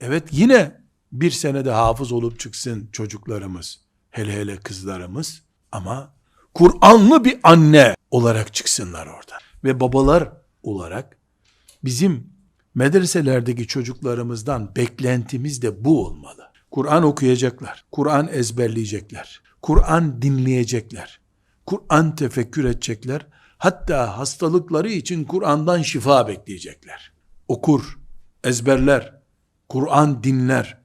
Evet yine bir senede hafız olup çıksın çocuklarımız, hele hele kızlarımız ama Kur'anlı bir anne olarak çıksınlar orada. Ve babalar olarak bizim medreselerdeki çocuklarımızdan beklentimiz de bu olmalı. Kur'an okuyacaklar, Kur'an ezberleyecekler, Kur'an dinleyecekler, Kur'an tefekkür edecekler, hatta hastalıkları için Kur'an'dan şifa bekleyecekler. Okur, ezberler, Kur'an dinler,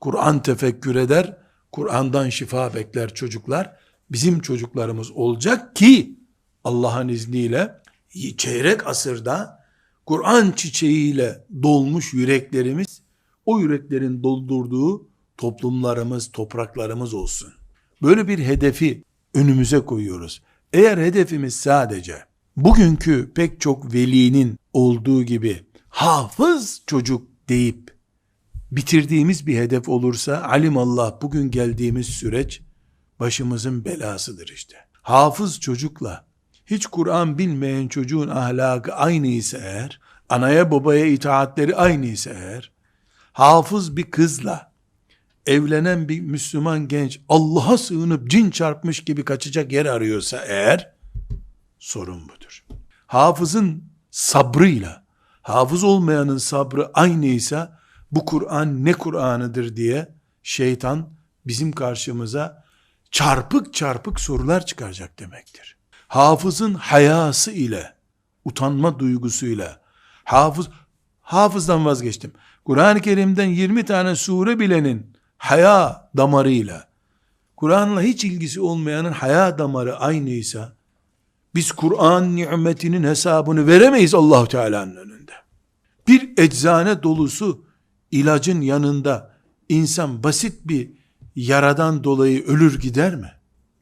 Kur'an tefekkür eder, Kur'an'dan şifa bekler çocuklar. Bizim çocuklarımız olacak ki Allah'ın izniyle çeyrek asırda Kur'an çiçeğiyle dolmuş yüreklerimiz o yüreklerin doldurduğu toplumlarımız, topraklarımız olsun. Böyle bir hedefi önümüze koyuyoruz. Eğer hedefimiz sadece bugünkü pek çok velinin olduğu gibi hafız çocuk deyip bitirdiğimiz bir hedef olursa alimallah bugün geldiğimiz süreç başımızın belasıdır işte. Hafız çocukla hiç Kur'an bilmeyen çocuğun ahlakı aynı ise eğer, anaya babaya itaatleri aynı ise eğer, hafız bir kızla evlenen bir Müslüman genç Allah'a sığınıp cin çarpmış gibi kaçacak yer arıyorsa eğer, sorun budur. Hafızın sabrıyla, hafız olmayanın sabrı aynıysa, bu Kur'an ne Kur'an'ıdır diye şeytan bizim karşımıza çarpık çarpık sorular çıkaracak demektir. Hafızın hayası ile, utanma duygusuyla, hafız, hafızdan vazgeçtim. Kur'an-ı Kerim'den 20 tane sure bilenin haya damarıyla, Kur'an'la hiç ilgisi olmayanın haya damarı aynıysa, biz Kur'an nimetinin hesabını veremeyiz allah Teala'nın önünde. Bir eczane dolusu ilacın yanında insan basit bir yaradan dolayı ölür gider mi?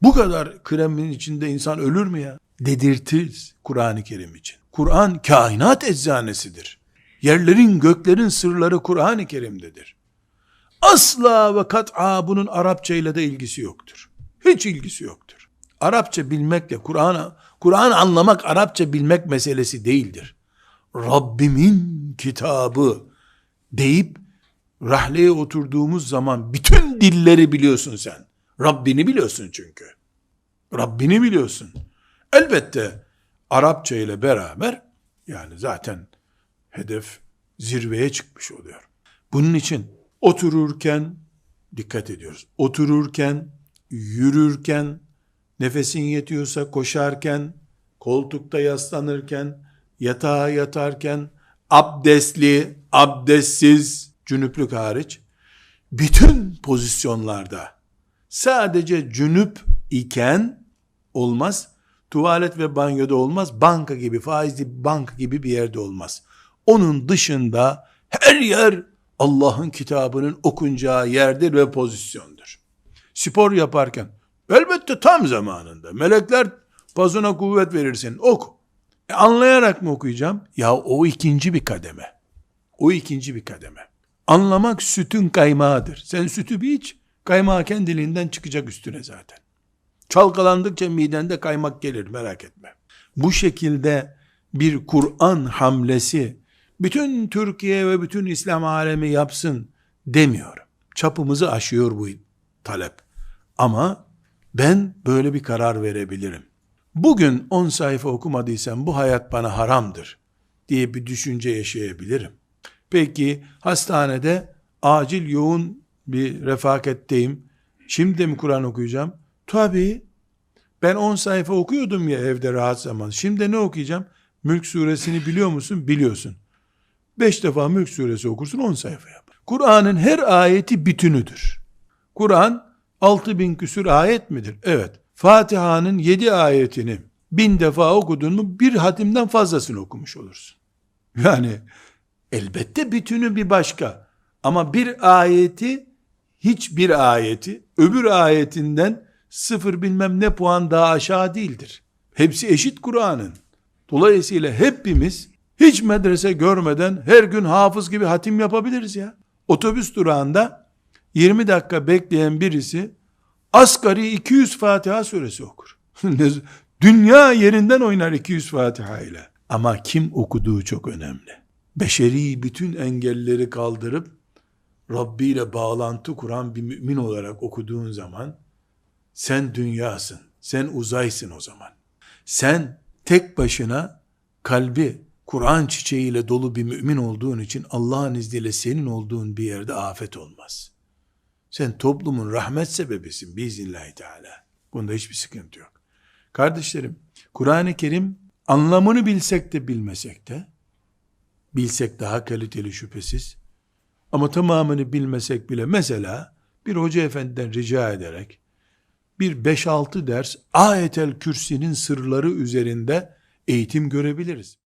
Bu kadar kremin içinde insan ölür mü ya? Dedirtir Kur'an-ı Kerim için. Kur'an kainat eczanesidir. Yerlerin göklerin sırları Kur'an-ı Kerim'dedir. Asla ve kat'a bunun Arapça ile de ilgisi yoktur. Hiç ilgisi yoktur. Arapça bilmekle Kur'an'ı Kur'an anlamak Arapça bilmek meselesi değildir. Rabbimin kitabı deyip rahleye oturduğumuz zaman bütün dilleri biliyorsun sen. Rabbini biliyorsun çünkü. Rabbini biliyorsun. Elbette Arapça ile beraber yani zaten hedef zirveye çıkmış oluyor. Bunun için otururken dikkat ediyoruz. Otururken, yürürken, nefesin yetiyorsa koşarken, koltukta yaslanırken, yatağa yatarken, abdestli, abdestsiz, cünüplük hariç, bütün pozisyonlarda sadece cünüp iken olmaz, tuvalet ve banyoda olmaz, banka gibi, faizli banka gibi bir yerde olmaz. Onun dışında her yer Allah'ın kitabının okunacağı yerdir ve pozisyondur. Spor yaparken, elbette tam zamanında, melekler pazuna kuvvet verirsin, oku. E anlayarak mı okuyacağım? Ya o ikinci bir kademe. O ikinci bir kademe. Anlamak sütün kaymağıdır. Sen sütü bir iç, kaymağı kendiliğinden çıkacak üstüne zaten. Çalkalandıkça midende kaymak gelir merak etme. Bu şekilde bir Kur'an hamlesi bütün Türkiye ve bütün İslam alemi yapsın demiyorum. Çapımızı aşıyor bu talep. Ama ben böyle bir karar verebilirim. Bugün 10 sayfa okumadıysam bu hayat bana haramdır diye bir düşünce yaşayabilirim. Peki hastanede acil yoğun bir refaketteyim. Şimdi mi Kur'an okuyacağım? Tabii. Ben 10 sayfa okuyordum ya evde rahat zaman. Şimdi ne okuyacağım? Mülk suresini biliyor musun? Biliyorsun. 5 defa Mülk suresi okursun 10 sayfa yap. Kur'an'ın her ayeti bütünüdür. Kur'an 6000 küsür ayet midir? Evet. Fatiha'nın 7 ayetini bin defa okudun mu bir hatimden fazlasını okumuş olursun. Yani Elbette bütünü bir başka. Ama bir ayeti, hiçbir ayeti, öbür ayetinden sıfır bilmem ne puan daha aşağı değildir. Hepsi eşit Kur'an'ın. Dolayısıyla hepimiz hiç medrese görmeden her gün hafız gibi hatim yapabiliriz ya. Otobüs durağında 20 dakika bekleyen birisi asgari 200 Fatiha suresi okur. Dünya yerinden oynar 200 Fatiha ile. Ama kim okuduğu çok önemli beşeri bütün engelleri kaldırıp Rabbi ile bağlantı kuran bir mümin olarak okuduğun zaman sen dünyasın, sen uzaysın o zaman. Sen tek başına kalbi Kur'an çiçeğiyle dolu bir mümin olduğun için Allah'ın izniyle senin olduğun bir yerde afet olmaz. Sen toplumun rahmet sebebisin biiznillahü teala. Bunda hiçbir sıkıntı yok. Kardeşlerim, Kur'an-ı Kerim anlamını bilsek de bilmesek de, bilsek daha kaliteli şüphesiz, ama tamamını bilmesek bile mesela bir hoca efendiden rica ederek bir 5-6 ders ayetel kürsinin sırları üzerinde eğitim görebiliriz.